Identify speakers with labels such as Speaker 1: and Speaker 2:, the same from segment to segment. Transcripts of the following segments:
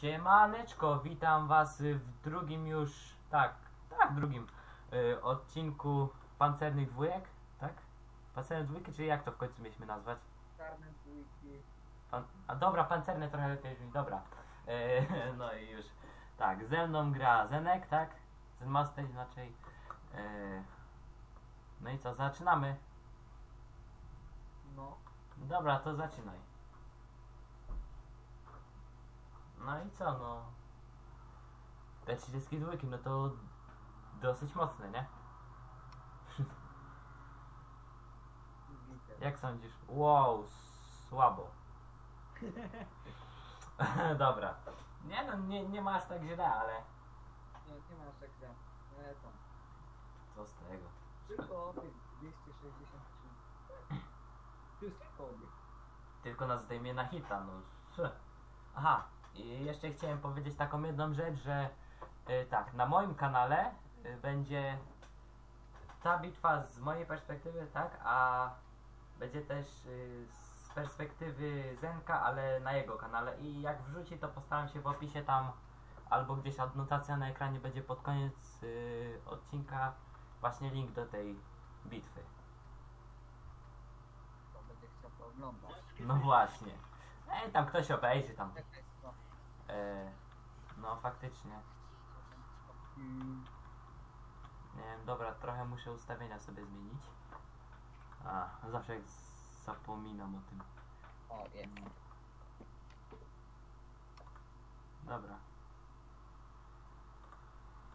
Speaker 1: Siemaneczko, witam was w drugim już, tak, tak, drugim y, odcinku Pancernych Dwójek, tak? Pancerne Dwójki, czy jak to w końcu mieliśmy nazwać?
Speaker 2: Czarne dwójki.
Speaker 1: Pan, a dobra, pancerne trochę lepiej brzmi, dobra. Y, no i już, tak, ze mną gra Zenek, tak? Zenmaster inaczej. Y, no i co, zaczynamy?
Speaker 2: No.
Speaker 1: Dobra, to zaczynaj. No i co, no. Te 32, no to dosyć mocne, nie? Jak sądzisz? Wow, słabo. Dobra. Nie no, nie, nie ma aż tak źle, ale
Speaker 2: Nie, nie masz tak źle. Nie, tam.
Speaker 1: co z tego?
Speaker 2: Tylko obiekt 263. To jest tylko obiekt.
Speaker 1: Tylko nas zdejmie na hita, no. Aha, i jeszcze chciałem powiedzieć taką jedną rzecz, że y, tak, na moim kanale y, będzie ta bitwa z mojej perspektywy, tak, a będzie też y, z perspektywy Zenka, ale na jego kanale i jak wrzuci, to postaram się w opisie tam albo gdzieś adnotacja na ekranie będzie pod koniec y, odcinka właśnie link do tej bitwy.
Speaker 2: To będzie chciał.
Speaker 1: No właśnie. Ej, tam ktoś obejrzy tam. E, no faktycznie.
Speaker 2: Mm,
Speaker 1: Nie wiem, dobra, trochę muszę ustawienia sobie zmienić. A, zawsze jak zapominam o tym.
Speaker 2: O, jest.
Speaker 1: Dobra.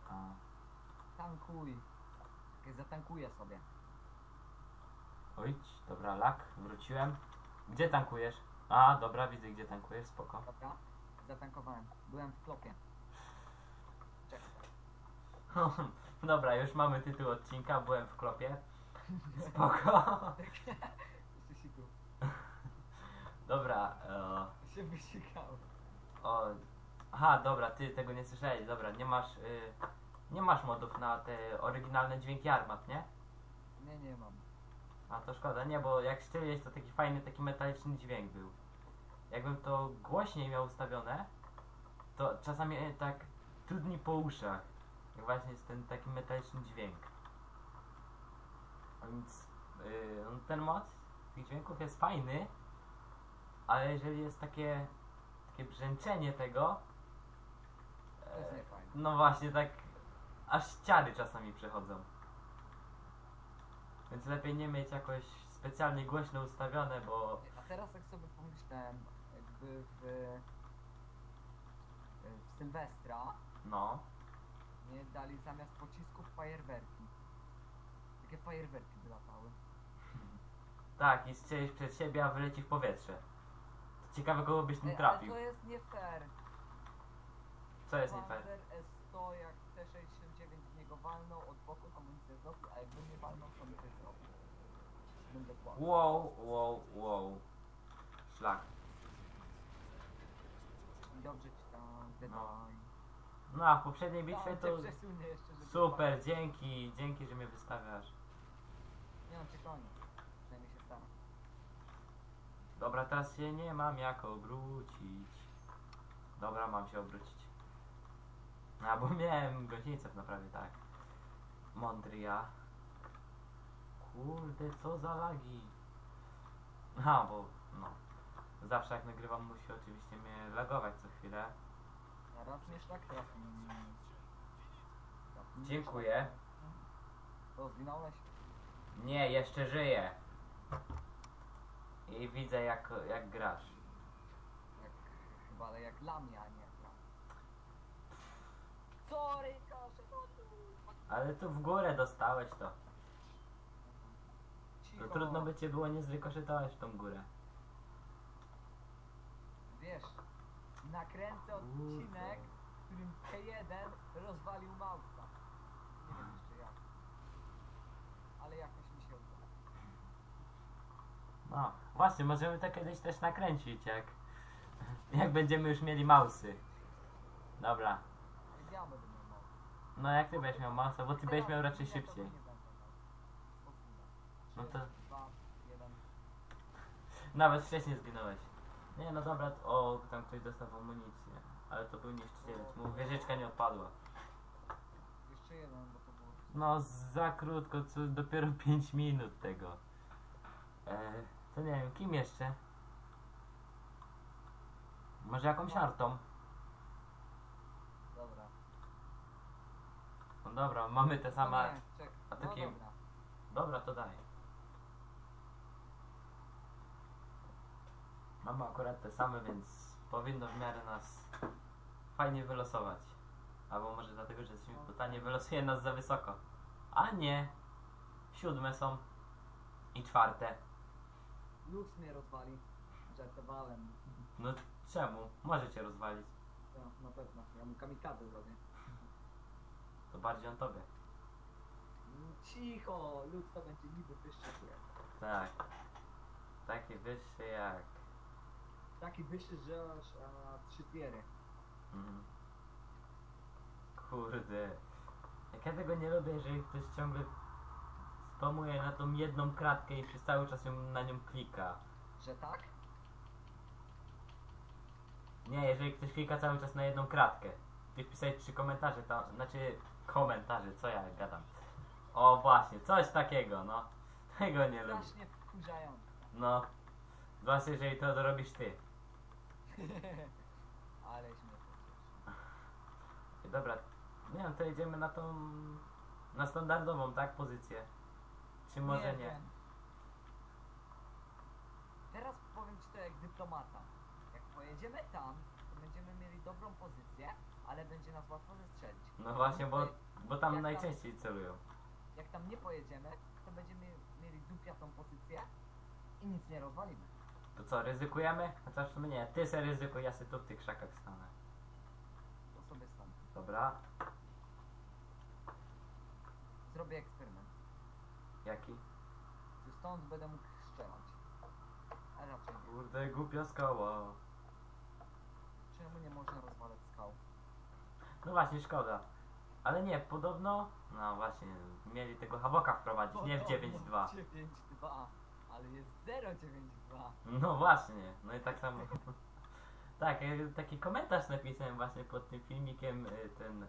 Speaker 1: A,
Speaker 2: Tankuj. Zatankuję sobie.
Speaker 1: oj, dobra, lak, wróciłem. Gdzie tankujesz? A, dobra, widzę gdzie tankujesz, spoko.
Speaker 2: Dobra? Zatankowałem. Byłem w klopie. Czekaj.
Speaker 1: dobra, już mamy tytuł odcinka, byłem w klopie. Spoko.
Speaker 2: Jeszcze siku.
Speaker 1: Dobra, e,
Speaker 2: Się.
Speaker 1: O, aha, dobra, ty tego nie słyszałeś, dobra, nie masz, y, nie masz modów na te oryginalne dźwięki armat, nie?
Speaker 2: Nie, nie mam.
Speaker 1: A to szkoda, nie, bo jak strzeliłeś to taki fajny, taki metaliczny dźwięk był. Jakbym to głośniej miał ustawione, to czasami e, tak trudni po uszach. Jak właśnie jest ten taki metaliczny dźwięk. A Więc y, no, ten mod tych dźwięków jest fajny, ale jeżeli jest takie, takie brzęczenie tego, e, no właśnie tak aż ciary czasami przechodzą. Więc lepiej nie mieć jakoś specjalnie głośno ustawione, bo
Speaker 2: A teraz jak sobie pomyślałem, jakby w, w Sylwestra
Speaker 1: no,
Speaker 2: nie dali zamiast pocisków fajerwerki. Takie fajerwerki by latały.
Speaker 1: tak, i strzelisz przed siebie, a wyleci w powietrze. To ciekawe kogo byś nie
Speaker 2: Ej,
Speaker 1: trafił.
Speaker 2: Ale to jest nie fair.
Speaker 1: Co jest nie fair?
Speaker 2: Panzer S100 jak T69 w niego walnął, od boku amunicję zrobił, a jakby nie walnął, to by coś zrobił. Będę kłamał.
Speaker 1: Wow, wow, wow. Szlak.
Speaker 2: Dobrze ci tam wydaj.
Speaker 1: No a w poprzedniej bitwie
Speaker 2: Tam
Speaker 1: to
Speaker 2: jeszcze, żeby
Speaker 1: super, dzięki, dzięki, że mnie wystawiasz.
Speaker 2: Nie koniec. Przynajmniej się staram.
Speaker 1: Dobra, teraz się nie mam jak obrócić. Dobra, mam się obrócić. A bo miałem gościnicę w naprawie, tak. Mądry ja. Kurde, co za lagi. A, bo no. Zawsze jak nagrywam musi oczywiście mnie lagować co chwilę.
Speaker 2: A raz mnie szlak trafił. Mnie
Speaker 1: Dziękuję.
Speaker 2: To zginąłeś?
Speaker 1: Nie, jeszcze żyję. I widzę jak, jak grasz.
Speaker 2: Jak, chyba, ale jak dla mnie, a nie dla Sorry, proszę, no tu.
Speaker 1: Ale tu w górę dostałeś to. To
Speaker 2: Cicho.
Speaker 1: trudno by cię było nie zrykoszetować w tą górę.
Speaker 2: Wiesz, nakręcę odcinek, w którym K1 rozwalił Mausa. Nie wiem jeszcze jak. Ale jakoś mi się uda.
Speaker 1: No, właśnie, możemy to kiedyś też nakręcić, jak, jak będziemy już mieli mausy. Dobra.
Speaker 2: Ale ja będę miał Mausa.
Speaker 1: No jak ty będziesz miał mausa, bo ty będziesz miał raczej szybciej. No to-. Nawet wcześniej zginąłeś. Nie, no dobra, to- o, tam ktoś dostał amunicję. Ale to był niszczycielec, mu wieżyczka nie odpadła.
Speaker 2: Jeszcze jeden, bo to było...
Speaker 1: No, za krótko, co dopiero 5 minut tego. E, to nie wiem, kim jeszcze? Może jakąś artą?
Speaker 2: Dobra.
Speaker 1: No dobra, mamy te same.
Speaker 2: No nie,
Speaker 1: a to
Speaker 2: no
Speaker 1: kim?
Speaker 2: dobra.
Speaker 1: Dobra, to daj. Mamy akurat te same, więc powinno w miarę nas fajnie wylosować. Albo może dlatego, że jesteśmy w pytanie wylosuje nas za wysoko. A nie. Siódme są. I czwarte.
Speaker 2: Luz mnie rozwali. Żartowałem.
Speaker 1: No czemu? Może cię rozwalić.
Speaker 2: To na pewno. Ja mu kamikadze zrobię.
Speaker 1: To bardziej on tobie.
Speaker 2: Mm, Cicho! Luz to będzie niby wyższy.
Speaker 1: Tak. Taki wyższy jak.
Speaker 2: Taki wyższy, że aż a, trzy tiery.
Speaker 1: Mhm. Kurde. Jak ja tego nie lubię, jeżeli ktoś ciągle spamuje na tą jedną kratkę i przez cały czas ją, na nią klika.
Speaker 2: Że tak?
Speaker 1: Nie, jeżeli ktoś klika cały czas na jedną kratkę. Ty wpisałeś trzy komentarze, tam, znaczy komentarze, co ja gadam. O właśnie, coś takiego, no. Tego nie lubię.
Speaker 2: Strasznie wkurzające.
Speaker 1: No. Zwłaszcza jeżeli to robisz ty.
Speaker 2: Ale śmieszne.
Speaker 1: Dobra, nie wiem, to jedziemy na tą, na standardową, tak, pozycję. Czy może nie?
Speaker 2: Teraz powiem ci to jak dyplomata. Jak pojedziemy tam, to będziemy mieli dobrą pozycję, ale będzie nas łatwo zestrzelić.
Speaker 1: No właśnie, bo, bo tam- najczęściej celują.
Speaker 2: Jak tam nie pojedziemy, to będziemy mieli dupiatą pozycję i nic nie rozwalimy.
Speaker 1: To co, ryzykujemy? Chociaż w sumie nie, ty se ryzykuj, ja se tu w tych krzakach stanę.
Speaker 2: To sobie stan.
Speaker 1: Dobra,
Speaker 2: Zrobię eksperyment.
Speaker 1: jaki?
Speaker 2: Że stąd będę mógł strzelać. A raczej nie.
Speaker 1: Kurde, głupia skała.
Speaker 2: Czemu nie można rozwalać skał?
Speaker 1: No właśnie, szkoda. Ale nie, podobno, no właśnie, mieli tego Havoka wprowadzić, nie w 9.2.
Speaker 2: 9.2, ale jest 0.9.2.
Speaker 1: No właśnie, no i tak samo. Tak, e, taki komentarz napisałem właśnie pod tym filmikiem, e, ten e,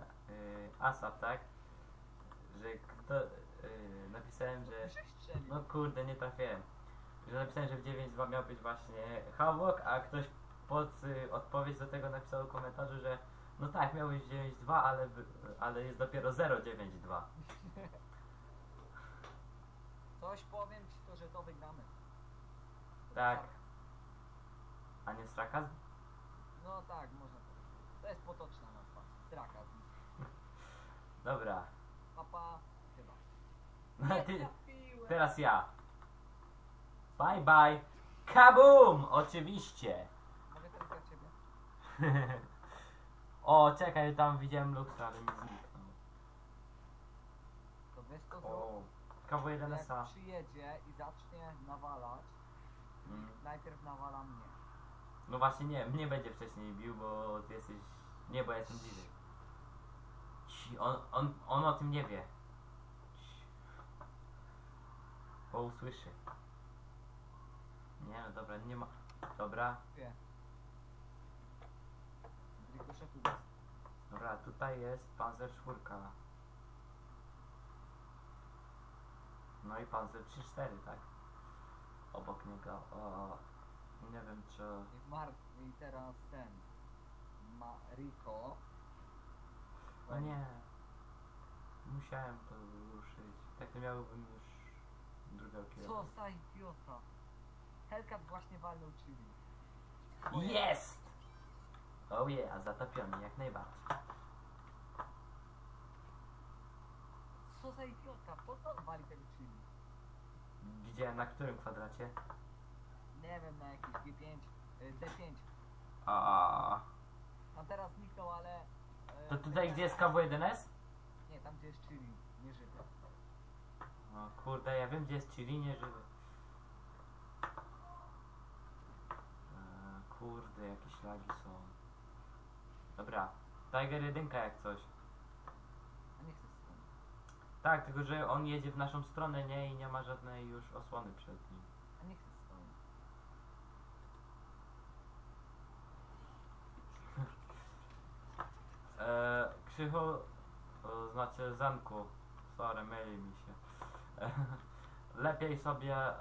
Speaker 1: ASAP, tak? Że kto, e, napisałem, że. No kurde, nie trafiłem. Że napisałem, że w 9.2 miał być właśnie Havok, a ktoś pod y, odpowiedź do tego napisał w komentarzu, że no tak, miał być 9.2, ale, by- ale jest dopiero 0.9.2.
Speaker 2: Coś powiem ci to, że to wygramy.
Speaker 1: Tak. A nie strakazm?
Speaker 2: No tak, można powiedzieć. To jest potoczna nazwa. Strakazm.
Speaker 1: Dobra.
Speaker 2: Papa, chyba.
Speaker 1: No, ty,
Speaker 2: trafiłem.
Speaker 1: teraz ja. Bye bye. Kabum! Oczywiście.
Speaker 2: Mogę dla ciebie?
Speaker 1: o, czekaj, tam widziałem Luxa, ale mi zniknął.
Speaker 2: To wiesz co zrób?
Speaker 1: O, KW1SA.
Speaker 2: Jak przyjedzie i zacznie nawalać,
Speaker 1: Mm.
Speaker 2: najpierw nawala mnie.
Speaker 1: No właśnie nie, mnie będzie wcześniej bił, bo ty jesteś... Nie, bo ja jestem. Ci, On, on, on o tym nie wie. Ci. Bo usłyszy. Nie no dobra, nie ma... Dobra,
Speaker 2: Wie. Jest.
Speaker 1: dobra, tutaj jest Panzer 4. No i Panzer 3-4, tak? Obok niego. O, nie wiem czy...
Speaker 2: Martwy i teraz ten. Ma Rico.
Speaker 1: No nie. Musiałem to ruszyć. Tak to miałbym już drugiego
Speaker 2: Co
Speaker 1: kierunku.
Speaker 2: za idiota. Hellcat właśnie walnął chili.
Speaker 1: Jest! Oh yeah, zatopiony jak najbardziej.
Speaker 2: Co za idiota, po co on wali chili?
Speaker 1: Widziałem na którym kwadracie?
Speaker 2: Nie wiem, na jakiś G5, y, D5.
Speaker 1: A.
Speaker 2: Tam teraz zniknął, ale... y,
Speaker 1: To tutaj gdzie jest KW1S?
Speaker 2: Nie, tam gdzie jest chili, nie żywy.
Speaker 1: No kurde, ja wiem gdzie jest Chili, nie żywy. E, Kurde, jakie ślagi są. Dobra, Tiger 1 jak coś. Tak, tylko że on jedzie w naszą stronę, nie? I nie ma żadnej już osłony przed nim.
Speaker 2: A nie chcę z. E,
Speaker 1: Krzychu, znaczy Zenku, sorry, myli mi się. Lepiej sobie e,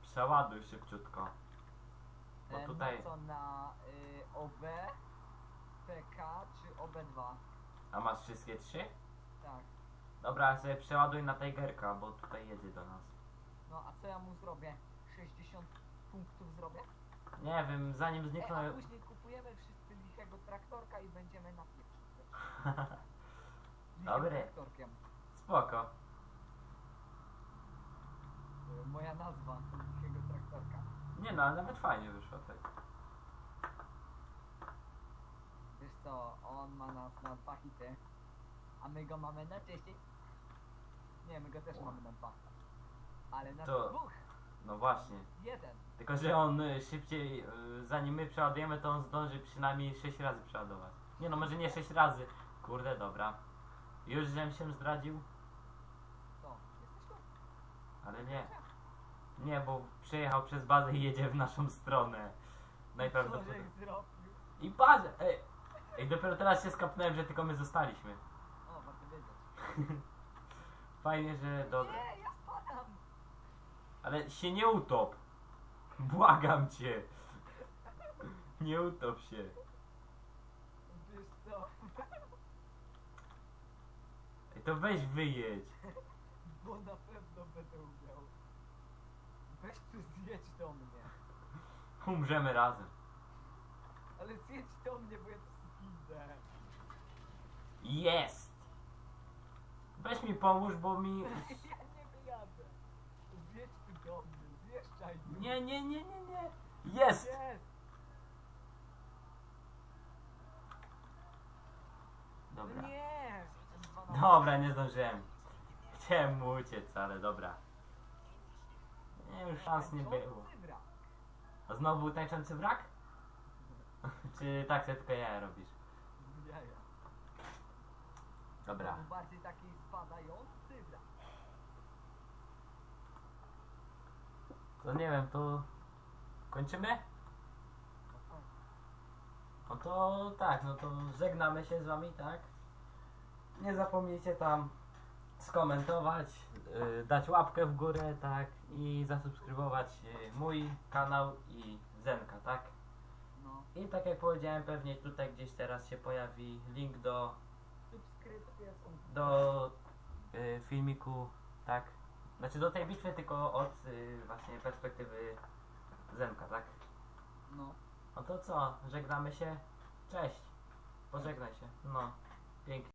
Speaker 1: przeładuj szybciutko. Bo
Speaker 2: e,
Speaker 1: tutaj-
Speaker 2: No co na y, OB, PK czy OB2?
Speaker 1: A masz wszystkie trzy?
Speaker 2: Tak.
Speaker 1: Dobra, sobie przeładuj na Tigerka, bo tutaj jedzie do nas.
Speaker 2: No a co ja mu zrobię? 60 punktów zrobię?
Speaker 1: Nie wiem, zanim
Speaker 2: Ej, a później kupujemy wszyscy lichego traktorka i będziemy na pieprzu.
Speaker 1: Dobry.
Speaker 2: traktorkiem.
Speaker 1: Spoko.
Speaker 2: Y, Moja nazwa lichego traktorka.
Speaker 1: Nie no, ale nawet fajnie wyszło tak.
Speaker 2: Wiesz co, on ma nas na dwa hity, a my go mamy na 10. Nie, my go też mamy na dwa. Ale na
Speaker 1: To-
Speaker 2: dwóch,
Speaker 1: No właśnie.
Speaker 2: jeden.
Speaker 1: Tylko, że on y, szybciej, y, zanim my przeładujemy, to on zdąży przynajmniej 6 razy przeładować. Nie no, może nie 6 razy. Kurde, dobra. Już żem się zdradził,
Speaker 2: Co? Jesteś tu?
Speaker 1: ale nie. Nie, bo przejechał przez bazę i jedzie w naszą stronę.
Speaker 2: Co
Speaker 1: Najprawdopodobniej.
Speaker 2: żeś zrobił?
Speaker 1: I patrz! Ej, ej, dopiero teraz się skapnąłem, że tylko my zostaliśmy. Fajnie, że dobra.
Speaker 2: Nie, ja spadam!
Speaker 1: Ale się nie utop. Błagam cię. Nie utop się.
Speaker 2: Wiesz co?
Speaker 1: Ej, to weź wyjedź.
Speaker 2: Bo na pewno będę umiał. Weź tu zjedź do mnie.
Speaker 1: Umrzemy razem.
Speaker 2: Ale zjedź do mnie, bo ja tu zginę.
Speaker 1: Jest! Weź mi pomóż, bo mi...
Speaker 2: Ja nie wyjadę. Tu.
Speaker 1: Nie, nie, nie, nie, nie. Jest!
Speaker 2: Jest!
Speaker 1: Dobra.
Speaker 2: Nie! M12.
Speaker 1: Dobra, nie zdążyłem. Chciałem mu uciec, ale dobra. Nie, już szans nie było. A znowu był tańczący wrak? Czy tak sobie tylko ja robisz?
Speaker 2: Jaja.
Speaker 1: Dobra.
Speaker 2: Był bardziej taki spadający wrak.
Speaker 1: To nie wiem, to... Kończymy? No to tak, no to żegnamy się z wami, tak? Nie zapomnijcie tam skomentować, yy, dać łapkę w górę, tak? I zasubskrybować yy, mój kanał i Zenka, tak?
Speaker 2: No.
Speaker 1: I tak jak powiedziałem, pewnie tutaj gdzieś teraz się pojawi link do,
Speaker 2: Subskrypcje są...
Speaker 1: do yy, filmiku, tak? Znaczy do tej bitwy tylko od yy, właśnie perspektywy Zenka, tak?
Speaker 2: No.
Speaker 1: No to co, żegnamy się? Cześć! Pożegnaj się. No, pięknie.